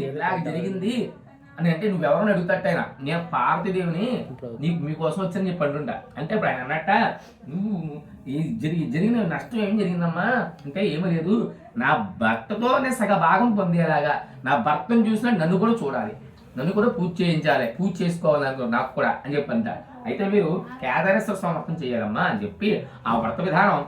ఇలాగ జరిగింది అని అంటే నువ్వెవరిని అడుగుతట్టయినా నేను పార్వతీదేవిని నీకు మీకోసం వచ్చని చెప్పి అంటుంటా అంటే ఇప్పుడు ఆయన అన్నట్ట నువ్వు ఈ జరిగి జరిగిన నష్టం ఏం జరిగిందమ్మా? అంటే ఏమీ లేదు. నా భర్తతో నేను సగ భాగం పొందేలాగా నా భర్తను చూసినా నన్ను కూడా చూడాలి. నన్ను కూడా పూజ చేయించాలి. పూజ చేసుకోవాలి అనుకో నాకు కూడా అని చెప్పి అంట. అయితే మీరు కేదారేశ్వర సమర్థం చేయాలమ్మా అని చెప్పి ఆ వ్రత విధానం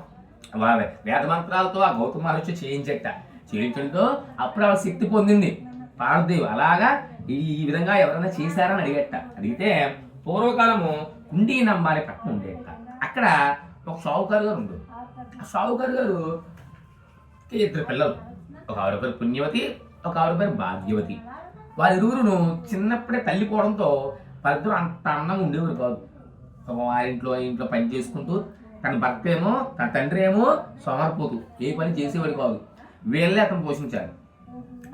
వా- వేద మంత్రాలతో ఆ గౌతమ మహర్షి చేయించట. చేయించడంతో అప్పుడు ఆవిడ శక్తి పొందింది. పార్థివ్. అలాగా ఈ ఈ విధంగా ఎవరైనా చేశారని అడిగట. అడిగితే పూర్వకాలము కుండీ నమ్మాలి పట్టణం ఉండేట అక్కడ ఒక సావుకారు గారు ఉండు. ఆ సావుకారు గారు ఇద్దరు పిల్లలు. ఒక ఆవిడ పేరు పుణ్యవతి ఒక ఆవిడ పేరు భాగ్యవతి. వారిరువురును చిన్నప్పుడే తల్లిపోవడంతో వాళ్ళిద్దరూ అంత అన్నం ఉండేవారు కాదు. వారింట్లో ఇంట్లో పని చేసుకుంటూ తన భర్త ఏమో తన తండ్రి ఏమో సోమరిపోతూ. ఏ పని చేసేవాడు కాదు. వీళ్ళే అతను పోషించారు.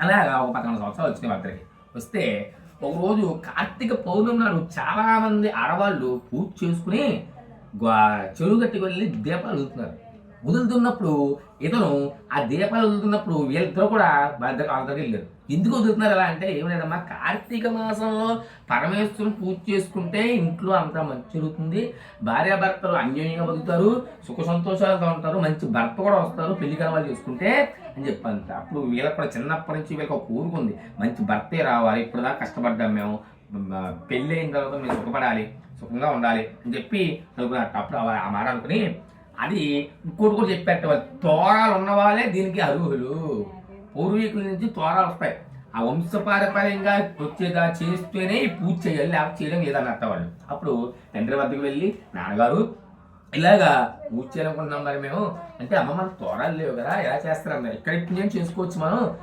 అలాగా ఒక పదకొండు సంవత్సరాలు వచ్చినాయి అక్కడికి వస్తే ఒకరోజు కార్తీక పౌర్ణమి నాడు చాలామంది ఆడవాళ్ళు పూజ చేసుకుని చెరువు గట్టుకు వెళ్ళి దీపాలు వదులుతున్నారు వదులుతున్నప్పుడు ఇతను ఆ దీపాలు వదులుతున్నప్పుడు వీళ్ళిద్దరూ కూడా వాళ్ళ దగ్గర వాళ్ళ దగ్గర వెళ్ళారు. ఎందుకు వదులుతున్నారు అలా అంటే ఏం లేదమ్మా కార్తీక మాసంలో పరమేశ్వరుని పూజ చేసుకుంటే ఇంట్లో అంతా మంచి జరుగుతుంది. భార్యాభర్తలు అన్యోన్యంగా బతుకుతారు సుఖ సంతోషాలతో ఉంటారు మంచి భర్త కూడా వస్తారు పెళ్ళి కావాలి చేసుకుంటే అని చెప్పంత అప్పుడు వీళ్ళకి కూడా చిన్నప్పటి నుంచి వీళ్ళకి ఒక ఊరుకుంది మంచి భర్తే రావాలి ఇప్పుడు దాకా కష్టపడ్డాం మేము. పెళ్ళి అయిన తర్వాత మేము సుఖపడాలి సుఖంగా ఉండాలి అని చెప్పి అప్పుడు ఆ మాట అనుకుని అది ఇంకోటి కూడా చెప్పారు వాళ్ళు తోరాలు ఉన్న వాళ్ళే దీనికి అర్హులు. పూర్వీకుల నుంచి తోరాలు వస్తాయి. ఆ వంశపారపర్యంగా వచ్చేదా చేస్తేనే పూజ చేయాలి లేకపోతే చేయడం లేదన్నట్ట వాళ్ళు. అప్పుడు తండ్రి వద్దకు వెళ్ళి నాన్నగారు ఇలాగా పూజ చేయాలనుకుంటున్నాం మరి మేము. అంటే అమ్మ మనకు తోరాలు లేవు కదా ఎలా చేస్తారన్న ఇక్కడ పుణ్యం చేసుకోవచ్చు మనం.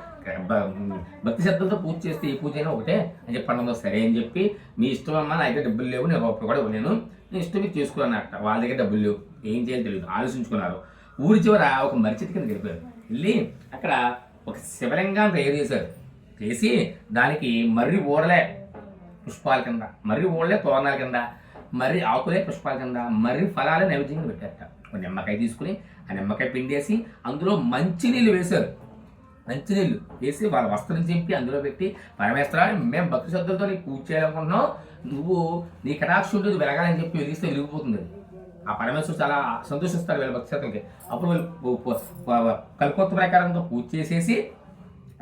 భక్తి శ్రద్ధలతో పూజ చేస్తే ఈ పూజ అయినా ఒకటే. అని చెప్పండి సరే అని చెప్పి మీ ఇష్టం అమ్మా నా దగ్గర డబ్బులు లేవు నేను రూపాయి కూడా ఇవ్వలేను నీ ఇష్టం మీరు చేసుకున్నట్ట వాళ్ళ దగ్గర డబ్బులు లేవు. ఏం చేయాలో తెలియదు ఆలోచించుకున్నారు. ఊరి చివర ఒక మరిచెట్టు కింద గడిపారు. వెళ్ళి అక్కడ ఒక శివలింగాన్ని తయారు చేశారు. చేసి దానికి మర్రి ఓడలే పుష్పాల కింద మర్రి ఓడలే తోరణాల కింద మర్రి ఆకులే పుష్పాల కింద మర్రి ఫలాలే నైవేద్యంగా పెట్టారట. ఒక నిమ్మకాయ తీసుకుని ఆ నిమ్మకాయ పిండేసి అందులో మంచినీళ్ళు వేశారు. మంచినీళ్ళు వేసి వాళ్ళ వస్త్రం చింపి అందులో పెట్టి పరమేశ్వర మేము భక్తి శ్రద్ధలతో నీకు పూజ చేయాలనుకుంటున్నాం. నువ్వు నీ కటాక్ష ఉంటుంది వెలగాలని చెప్పి వెలిగిస్తే వెలిగిపోతుంది ఆ పరమేశ్వరుడు చాలా సంతోషిస్తారు వీళ్ళ భక్తి అప్పుడు వాళ్ళు పు- ప్రకారంతో పూజ చేసేసి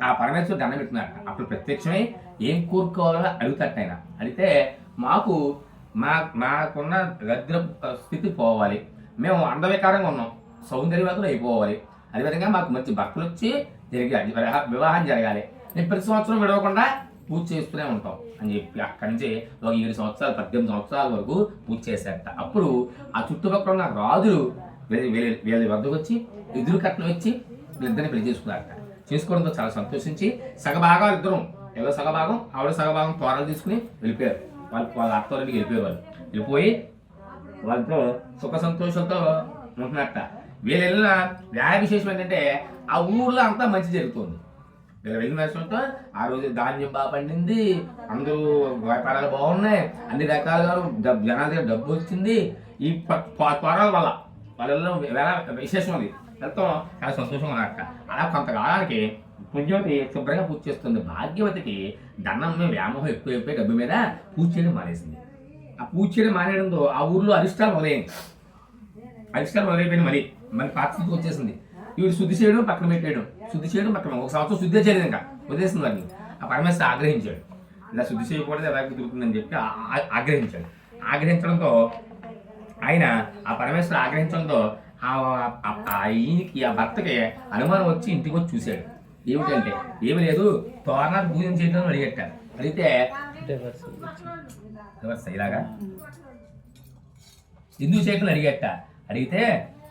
ఆ పరమేశ్వరుడు దండం పెట్టినారట అప్పుడు ప్రత్యక్షమై ఏం కోరుకోవాలో అడుగుతాట ఆయన. అడిగితే మాకు మా మాకున్న దరిద్ర స్థితి పోవాలి. మేము అందవికారంగా ఉన్నాం. సౌందర్యవంతులు అయిపోవాలి. అదేవిధంగా మాకు మంచి భక్తులు వచ్చి జరిగాలి వివాహం జరగాలి. నేను ప్రతి సంవత్సరం విడవకుండా పూజ చేస్తూనే ఉంటాం. అని చెప్పి అక్కడి నుంచి ఒక ఏడు సంవత్సరాలు పద్దెనిమిది సంవత్సరాల వరకు పూజ చేశారట. అప్పుడు ఆ చుట్టుపక్కల ఉన్న రాజులు వీళ్ళ వీళ్ళ వద్దకు వచ్చి ఎదురు కట్నం వచ్చి వీళ్ళిద్దరిని పెళ్ళి చేసుకున్నారట. చేసుకోవడంతో చాలా సంతోషించి సగభాగాలు ఇద్దరం ఎవరో సగభాగం? ఆవిడ సగభాగం తోరలు తీసుకుని వెళ్ళిపోయారు. వాళ్ళు వాళ్ళ అత్తవారికి వెళ్ళిపోయారు వాళ్ళు. వెళ్ళిపోయి వాళ్ళతో సుఖ సంతోషంతో ఉంటున్నట్ట వీళ్ళు వెళ్ళిన వ్యాయ విశేషం ఏంటంటే ఆ ఊర్లో అంతా మంచి జరుగుతుంది. వీళ్ళు నష్టంతో ఆ రోజు ధాన్యం బాగా పండింది అందరూ వ్యాపారాలు బాగున్నాయి అన్ని రకాలుగా డబ్బు జనాల దగ్గర డబ్బు వచ్చింది. ఈ త్వరల వల్ల వాళ్ళలో వేళ విశేషం అది. ఎంతో చాలా సంతోషంగా ఉన్నట్ట అలా కొంతకాలానికి పుణ్యవతి శుభ్రంగా పూజ చేస్తుంది. భాగ్యవతికి దండం వ్యామోహం ఎక్కువైపోయి డబ్బు మీద పూజ చేయడం మానేసింది. ఆ పూజ చేయడం మానేయడంతో ఆ ఊర్లో అరిష్టాలు మొదలైంది అరిష్టాలు మొదలైపోయింది మరి మరి పాత వచ్చేసింది. వీడు శుద్ధి చేయడం పక్కన పెట్టేయడం. శుద్ధి చేయడం పక్కన ఒక సంవత్సరం శుద్ధి చేయలేదు ఇంకా. వదిలేసింది వాడిని. ఆ పరమేశ్వర ఆగ్రహించాడు. ఇలా శుద్ధి చేయకూడదు ఎలా దొరుకుతుందని చెప్పి ఆగ్రహించాడు. ఆగ్రహించడంతో ఆయన ఆ పరమేశ్వర ఆగ్రహించడంతో ఆ ఆ ఈయనకి ఆ భర్తకి అనుమానం వచ్చి ఇంటికి వచ్చి చూశాడు. ఏమిటంటే ఏమి లేదు తోరణాలు పూజం చేయడం అడిగట్టారు అడిగితే ఇలాగా? ఎందుకు చేయకుండా అడిగట్ట. అడిగితే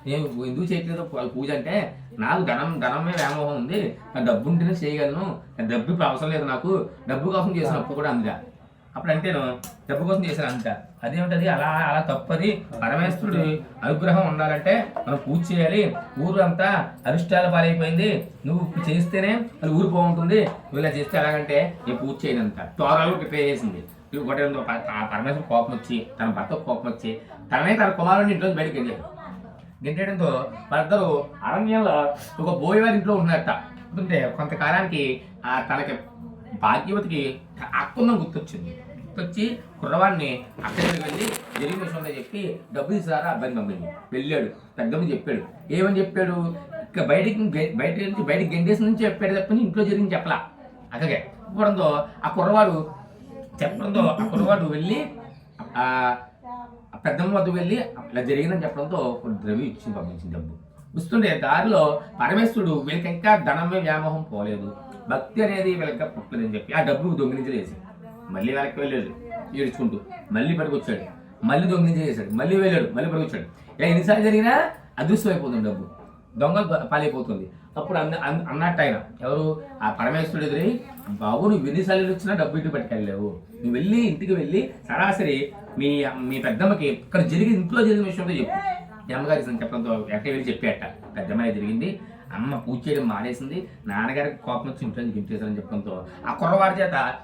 నేను ఎందుకు చేయట్లేదు? పూజ అంటే నాకు ధనం ధనమే వ్యామోహం ఉంది. నా డబ్బు ఉంటేనే చేయగలను. డబ్బు ఇప్పుడు అవసరం లేదు నాకు. డబ్బు కోసం చేసినప్పుడు కూడా అందుగా అప్పుడు అంటేను డబ్బు కోసం చేశాను అంత. అదేమిటది? అలా అలా తప్పది. పరమేశ్వరుడి అనుగ్రహం ఉండాలంటే మనం పూజ చేయాలి. ఊరు అంతా అరిష్టాల పాలైపోయింది. నువ్వు చేస్తేనే అది ఊరు బాగుంటుంది. నువ్వు ఇలా చేస్తే ఎలాగంటే నేను పూజ చేయనంత. త్వరలో ప్రిపేర్ చేసింది. ఒకటి కొట్టడంతో ఆ పరమేశ్వరు కోపం వచ్చి తన భర్త కోపం వచ్చి తననే తన కుమారుడిని ఇంట్లో బయటకు వెళ్ళాడు. గెంటేయడంతో వాళ్ళిద్దరు అరణ్యంలో ఒక బోయవారి ఇంట్లో ఉన్నారట ఉంటే కొంతకాలానికి ఆ తనకి భాగ్యవతికి అక్కుందని గుర్తొచ్చింది. గుర్తొచ్చి కుర్రవాడిని అక్కడికి వెళ్ళి జరిగిన విషయంలో చెప్పి డబ్బు ఇస్తారా అబ్బాయిని పంపింది. వెళ్ళాడు. పెద్దమ్మ చెప్పాడు. ఏమని చెప్పాడు? ఇక బయటికి బయట నుంచి బయటికి గెండేసి నుంచి చెప్పాడు తప్పని ఇంట్లో జరిగింది చెప్పలా. అక్కగే చెప్పడంతో ఆ కుర్రవాడు చెప్పడంతో ఆ కుర్రవాడు వెళ్ళి పెద్దమ్మ వద్ద వెళ్ళి ఇలా జరిగిందని చెప్పడంతో కొన్ని ద్రవ్యం ఇచ్చి పంపించింది డబ్బు. వస్తుండే దారిలో పరమేశ్వరుడు వీళ్ళకి ఇంకా ధనమే వ్యామోహం పోలేదు. భక్తి అనేది వీళ్ళకి పుట్టలేదని చెప్పి ఆ డబ్బు దొంగిలించలేసి మళ్ళీ వెనక్కి వెళ్ళాడు ఏడ్చుకుంటూ. మళ్ళీ పడికొచ్చాడు. మళ్ళీ దొంగిలించేసాడు మళ్ళీ వెళ్ళాడు మళ్ళీ పడికొచ్చాడు. ఇలా ఎన్నిసార్లు జరిగినా అదృష్టం అయిపోతుంది డబ్బు. దొంగ పాలైపోతుంది. అప్పుడు అన్న అన్న- అన్నట్టు ఆయన ఎవరు? ఆ పరమేశ్వరుడు ఎదురై బాబు నువ్వు ఎన్నిసార్లు వచ్చినా డబ్బు ఇంటికి పట్టుకెళ్ళలేవు. నువ్వు వెళ్ళి ఇంటికి వెళ్ళి సరాసరి మీ మీ పెద్దమ్మకి ఇక్కడ జరిగి ఇంట్లో జరిగిన విషయంలో చెప్పు. మీ అమ్మగారి చెప్పడంతో ఎక్కడ వెళ్ళి చెప్పేట. పెద్దమ్మాయి జరిగింది. అమ్మ పూజ చేయడం మానేసింది. నాన్నగారికి కోపం వచ్చి ఇంట్లో గింటేశారని చెప్పడంతో ఆ కుర్రవారి చేత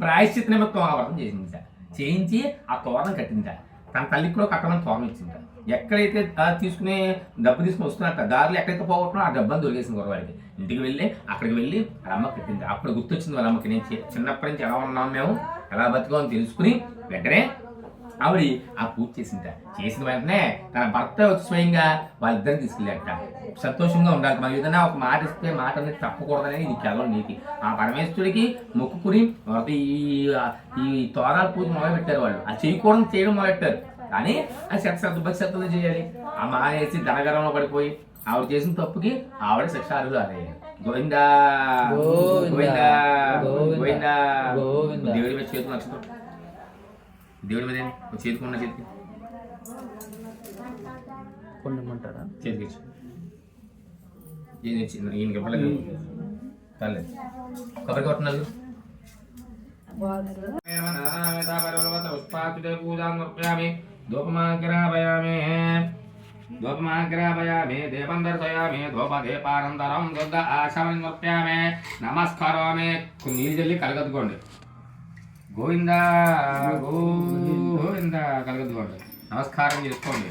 ప్రాయశ్చిత నిమిత్తం ఆ వ్రతం చేసింది సార్ చేయించి ఆ తోరణం కట్టింది సార్ తన తల్లికి కూడా కట్టమని తోరణం ఇచ్చింది సార్ ఎక్కడైతే తీసుకునే డబ్బు తీసుకుని వస్తున్నట్ట దారిలో ఎక్కడైతే పోగొట్టునో ఆ డబ్బని దొరికేసింది గొడవడికి ఇంటికి వెళ్ళి అక్కడికి వెళ్ళి వాళ్ళ అమ్మ కట్టింది అప్పుడు గుర్తొచ్చింది వాళ్ళ అమ్మకి నేను చిన్నప్పటి నుంచి ఎలా ఉన్నాం మేము? ఎలా బతుకోని తెలుసుకుని వెంటనే ఆవిడ ఆ పూజ చేసింట చేసిన వెంటనే తన భర్త వచ్చి స్వయంగా వాళ్ళిద్దరిని తీసుకెళ్ళాట సంతోషంగా ఉండాలి. మనం ఏదైనా ఒక మాట ఇస్తే మాట అనేది తప్పకూడదనేది ఇది కేవలం నీతి. ఆ పరమేశ్వరుడికి మొక్కుకుని ఈ ఈ తోరాల పూజ మొదలు పెట్టారు వాళ్ళు. ఆ చేయకూడదు చేయడం మొదలెట్టారు. కానీ ఆ శత శత భక్తి చేయాలి. ఆ మానేసి ధనగరంలో పడిపోయి ఆవిడ చేసిన తప్పుకి ఆవిడ శిక్షారులు అదే. గోవిందా. గోవిందా. గోవిందా. దేవుడి మీద చేతులు నచ్చుతాం దేవుడి మీద చేతుకున్న చేతికి కొండమంటారా? చేతికి. ఈయన ఇచ్చింది ఈయనకి ఇవ్వలేదు. పర్లేదు కొబ్బరి కొట్టినారు పుష్పాతుడే పూజాం నృత్యామి ధూపమాగ్రాపయామి ధూపమాగ్రాపయామి దీపం దర్శయామి ధూపదీపానంతరం దుర్గ ఆశమని నృత్యామి నమస్కారామి. కొన్ని నీళ్ళు చల్లి కలగద్దుకోండి. గోవిందా గోవిందా కలగద్దుకోండి. నమస్కారం చేసుకోండి.